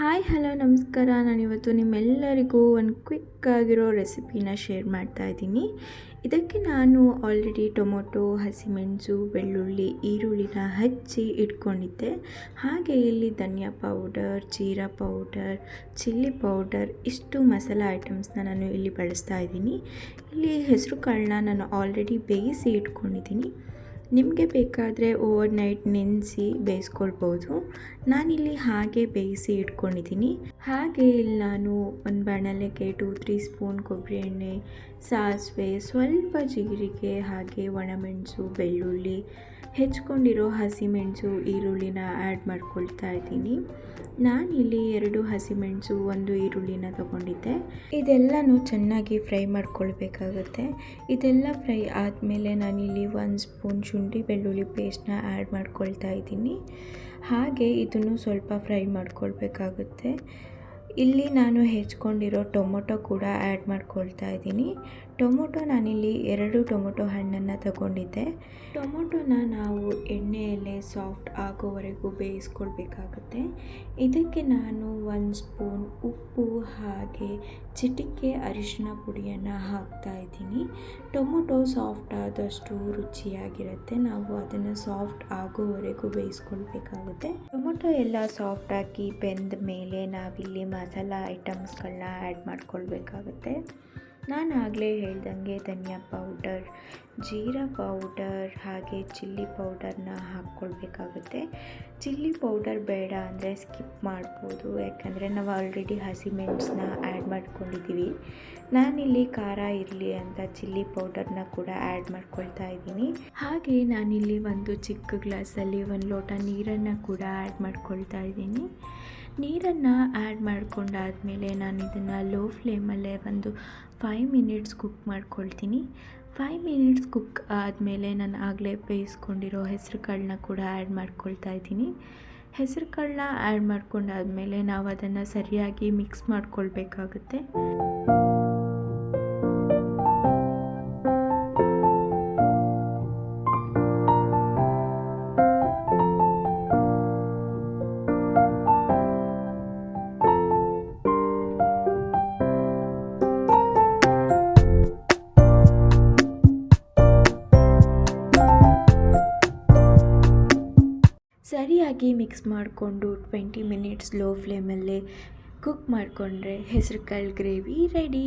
Hi, hello, ನಮಸ್ಕಾರ. ನಾನಿವತ್ತು ನಿಮ್ಮೆಲ್ಲರಿಗೂ ಒಂದು ಕ್ವಿಕ್ ಆಗಿರೋ ರೆಸಿಪಿನ ಶೇರ್ ಮಾಡ್ತಾ ಇದ್ದೀನಿ. ಇದಕ್ಕೆ ನಾನು ಆಲ್ರೆಡಿ ಟೊಮೊಟೊ, ಹಸಿಮೆಣಸು, ಬೆಳ್ಳುಳ್ಳಿ, ಈರುಳ್ಳಿನ ಹಚ್ಚಿ ಇಟ್ಕೊಂಡಿದ್ದೆ. ಹಾಗೆ ಇಲ್ಲಿ ಧನಿಯಾ ಪೌಡರ್ ಜೀರಾ ಪೌಡರ್ ಚಿಲ್ಲಿ ಪೌಡರ್ ಇಷ್ಟು ಮಸಾಲ ಐಟಮ್ಸ್ನ ನಾನು ಇಲ್ಲಿ ಬಳಸ್ತಾ ಇದ್ದೀನಿ. ಇಲ್ಲಿ ಹೆಸರು ಕಾಳನ್ನ ನಾನು ಆಲ್ರೆಡಿ ಬೇಯಿಸಿ ಇಟ್ಕೊಂಡಿದ್ದೀನಿ. ನಿಮಗೆ ಬೇಕಾದರೆ ಓವರ್ ನೈಟ್ ನೆನೆಸಿ ಬೇಯಿಸ್ಕೊಳ್ಬೋದು. ನಾನಿಲ್ಲಿ ಹಾಗೆ ಬೇಯಿಸಿ ಇಟ್ಕೊಂಡಿದ್ದೀನಿ. ಹಾಗೆ ಇಲ್ಲಿ ನಾನು ಒಂದು ಬಾಣಲೆಗೆ ಟೂ ತ್ರೀ ಸ್ಪೂನ್ ಕೊಬ್ಬರಿ ಎಣ್ಣೆ, ಸಾಸಿವೆ, ಸ್ವಲ್ಪ ಜೀರಿಗೆ, ಹಾಗೆ ಒಣಮೆಣಸು, ಬೆಳ್ಳುಳ್ಳಿ ಹೆಚ್ಕೊಂಡಿರೋ ಹಸಿಮೆಣಸು, ಈರುಳ್ಳಿನ ಆ್ಯಡ್ ಮಾಡ್ಕೊಳ್ತಾ ಇದ್ದೀನಿ. ನಾನಿಲ್ಲಿ ಎರಡು ಹಸಿಮೆಣಸು, ಒಂದು ಈರುಳ್ಳಿನ ತಗೊಂಡಿದ್ದೆ. ಇದೆಲ್ಲನೂ ಚೆನ್ನಾಗಿ ಫ್ರೈ ಮಾಡ್ಕೊಳ್ಬೇಕಾಗುತ್ತೆ. ಇದೆಲ್ಲ ಫ್ರೈ ಆದಮೇಲೆ ನಾನಿಲ್ಲಿ ಒಂದು ಸ್ಪೂನ್ ಶುಂಠಿ ಬೆಳ್ಳುಳ್ಳಿ ಪೇಸ್ಟ್ನ ಆ್ಯಡ್ ಮಾಡ್ಕೊಳ್ತಾ ಇದ್ದೀನಿ. ಹಾಗೆ ಇದನ್ನು ಸ್ವಲ್ಪ ಫ್ರೈ ಮಾಡ್ಕೊಳ್ಬೇಕಾಗುತ್ತೆ. ಇಲ್ಲಿ ನಾನು ಹೆಚ್ಕೊಂಡಿರೋ ಟೊಮೊಟೊ ಕೂಡ ಆ್ಯಡ್ ಮಾಡ್ಕೊಳ್ತಾ ಇದ್ದೀನಿ. ಟೊಮೊಟೊ ನಾನಿಲ್ಲಿ ಎರಡು ಟೊಮೊಟೊ ಹಣ್ಣನ್ನು ತಗೊಂಡಿದ್ದೆ. ಟೊಮೊಟೊನ ನಾವು ಎಣ್ಣೆಯಲ್ಲೇ ಸಾಫ್ಟ್ ಆಗೋವರೆಗೂ ಬೇಯಿಸ್ಕೊಳ್ಬೇಕಾಗುತ್ತೆ. ಇದಕ್ಕೆ ನಾನು ಒಂದು ಸ್ಪೂನ್ ಉಪ್ಪು ಹಾಗೆ ಚಿಟಿಕೆ ಅರಿಶಿನ ಪುಡಿಯನ್ನು ಹಾಕ್ತಾ ಇದ್ದೀನಿ. ಟೊಮೊಟೊ ಸಾಫ್ಟ್ ಆದಷ್ಟು ರುಚಿಯಾಗಿರುತ್ತೆ. ನಾವು ಅದನ್ನು ಸಾಫ್ಟ್ ಆಗೋವರೆಗೂ ಬೇಯಿಸ್ಕೊಳ್ಬೇಕಾಗುತ್ತೆ. ಟೊಮೊಟೊ ಎಲ್ಲ ಸಾಫ್ಟಾಗಿ ಬೆಂದ ಮೇಲೆ ನಾವಿಲ್ಲಿ ಮಸಾಲ ಐಟಮ್ಸ್ಗಳನ್ನ ಆ್ಯಡ್ ಮಾಡ್ಕೊಳ್ಬೇಕಾಗುತ್ತೆ. ನಾನು ಆಗಲೇ ಹೇಳ್ದಂಗೆ ಧನಿಯಾ ಪೌಡರ್, ಜೀರಾ ಪೌಡರ್ ಹಾಗೆ ಚಿಲ್ಲಿ ಪೌಡರ್ನ ಹಾಕ್ಕೊಳ್ಬೇಕಾಗುತ್ತೆ. ಚಿಲ್ಲಿ ಪೌಡರ್ ಬೇಡ ಅಂದರೆ ಸ್ಕಿಪ್ ಮಾಡ್ಬೋದು, ಯಾಕಂದರೆ ನಾವು ಆಲ್ರೆಡಿ ಹಸಿಮೆಣಸನ್ನ ಆ್ಯಡ್ ಮಾಡ್ಕೊಂಡಿದ್ದೀವಿ. ನಾನಿಲ್ಲಿ ಖಾರ ಇರಲಿ ಅಂತ ಚಿಲ್ಲಿ ಪೌಡರ್ನ ಕೂಡ ಆ್ಯಡ್ ಮಾಡ್ಕೊಳ್ತಾ ಇದ್ದೀನಿ. ಹಾಗೆ ನಾನಿಲ್ಲಿ ಒಂದು ಚಿಕ್ಕ ಗ್ಲಾಸಲ್ಲಿ ಒಂದು ಲೋಟ ನೀರನ್ನು ಕೂಡ ಆ್ಯಡ್ ಮಾಡ್ಕೊಳ್ತಾ ಇದ್ದೀನಿ. ನೀರನ್ನು ಆ್ಯಡ್ ಮಾಡ್ಕೊಂಡಾದಮೇಲೆ ನಾನು ಇದನ್ನು ಲೋ ಫ್ಲೇಮಲ್ಲೇ ಒಂದು ಫೈವ್ ಮಿನಿಟ್ಸ್ ಕುಕ್ ಮಾಡ್ಕೊಳ್ತೀನಿ. ಫೈವ್ ಮಿನಿಟ್ಸ್ ಕುಕ್ ಆದಮೇಲೆ ನಾನು ಆಗಲೇ ಬೇಯಿಸ್ಕೊಂಡಿರೋ ಹೆಸರು ಕಾಳನ್ನ ಕೂಡ ಆ್ಯಡ್ ಮಾಡ್ಕೊಳ್ತಾ ಇದ್ದೀನಿ. ಹೆಸರು ಕಾಳನ್ನ ಆ್ಯಡ್ ಮಾಡ್ಕೊಂಡಾದಮೇಲೆ ನಾವು ಅದನ್ನು ಸರಿಯಾಗಿ ಮಿಕ್ಸ್ ಮಾಡ್ಕೊಳ್ಬೇಕಾಗುತ್ತೆ. ಸರಿಯಾಗಿ ಮಿಕ್ಸ್ ಮಾಡಿಕೊಂಡು ಟ್ವೆಂಟಿ ಮಿನಿಟ್ಸ್ ಲೋ ಫ್ಲೇಮಲ್ಲೇ ಕುಕ್ ಮಾಡಿಕೊಂಡ್ರೆ ಹೆಸರು ಕಾಳು ಗ್ರೇವಿ ರೆಡಿ.